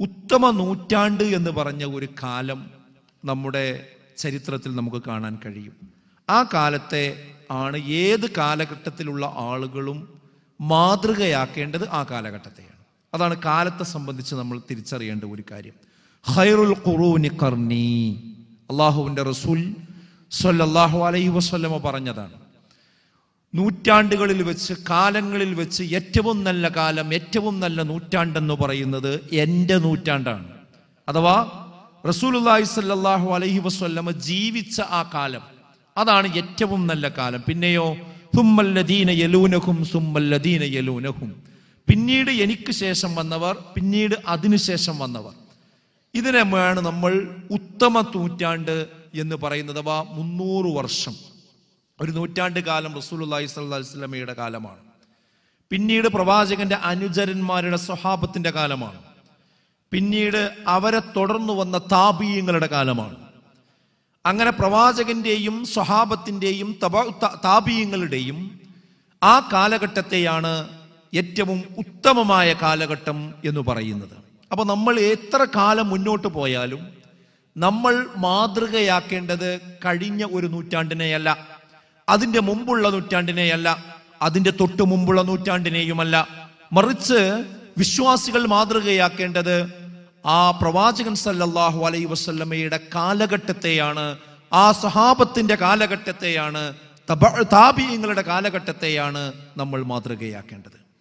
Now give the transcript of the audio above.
ഉത്തമ നൂറ്റാണ്ട് എന്ന് പറഞ്ഞ ഒരു കാലം നമ്മുടെ ചരിത്രത്തിൽ നമുക്ക് കാണാൻ കഴിയും. ആ കാലത്തെ ആണ് ഏത് കാലഘട്ടത്തിലുള്ള ആളുകളും മാതൃകയാക്കേണ്ടത് ആ കാലഘട്ടത്തെയാണ്. അതാണ് കാലത്തെ സംബന്ധിച്ച് നമ്മൾ തിരിച്ചറിയേണ്ട ഒരു കാര്യം. ഹൈറുൽ ഖുറൂനി കർണി അള്ളാഹുവിന്റെ റസൂൽ സൊല്ലാഹു അലൈ വസല്ലമ പറഞ്ഞതാണ് നൂറ്റാണ്ടുകളിൽ വെച്ച് കാലങ്ങളിൽ വെച്ച് ഏറ്റവും നല്ല കാലം ഏറ്റവും നല്ല നൂറ്റാണ്ടെന്ന് പറയുന്നത് എന്റെ നൂറ്റാണ്ടാണ്. അഥവാ റസൂലുള്ളാഹി സല്ലാഹു അലഹി വസ്ല്ലമ ജീവിച്ച ആ കാലം അതാണ് ഏറ്റവും നല്ല കാലം. പിന്നെയോ സുമ്മല്ലദീന യലൂനഹും സുമ്മല്ലദീന യലൂനഹും. പിന്നീട് എനിക്ക് ശേഷം വന്നവർ പിന്നീട് അതിനുശേഷം വന്നവർ. ഇതിനെയാണ് നമ്മൾ ഉത്തമ നൂറ്റാണ്ട് എന്ന് പറയുന്നത് അഥവാ മുന്നൂറ് വർഷം. ഒരു നൂറ്റാണ്ട് കാലം റസൂലുള്ളാഹി സ്വല്ലല്ലാഹി അലൈഹി വസല്ലമയുടെ കാലമാണ്. പിന്നീട് പ്രവാചകന്റെ അനുചരന്മാരുടെ സ്വഹാബത്തിന്റെ കാലമാണ്. പിന്നീട് അവരെ തുടർന്നു വന്ന താപീയങ്ങളുടെ കാലമാണ്. അങ്ങനെ പ്രവാചകന്റെയും സ്വഹാബത്തിന്റെയും താപീയങ്ങളുടെയും ആ കാലഘട്ടത്തെയാണ് ഏറ്റവും ഉത്തമമായ കാലഘട്ടം എന്ന് പറയുന്നത്. അപ്പൊ നമ്മൾ എത്ര കാലം മുന്നോട്ട് പോയാലും നമ്മൾ മാതൃകയാക്കേണ്ടത് കഴിഞ്ഞ ഒരു നൂറ്റാണ്ടിനെയല്ല. അതിന്റെ മുമ്പുള്ള നൂറ്റാണ്ടിനെയല്ല അതിന്റെ തൊട്ടു മുമ്പുള്ള നൂറ്റാണ്ടിനെയുമല്ല. മറിച്ച് വിശ്വാസികൾ മാതൃകയാക്കേണ്ടത് ആ പ്രവാചകൻ സല്ലല്ലാഹു അലൈ വസല്ലമയുടെ കാലഘട്ടത്തെയാണ് ആ സഹാബത്തിന്റെ കാലഘട്ടത്തെയാണ് താപീയങ്ങളുടെ കാലഘട്ടത്തെയാണ് നമ്മൾ മാതൃകയാക്കേണ്ടത്.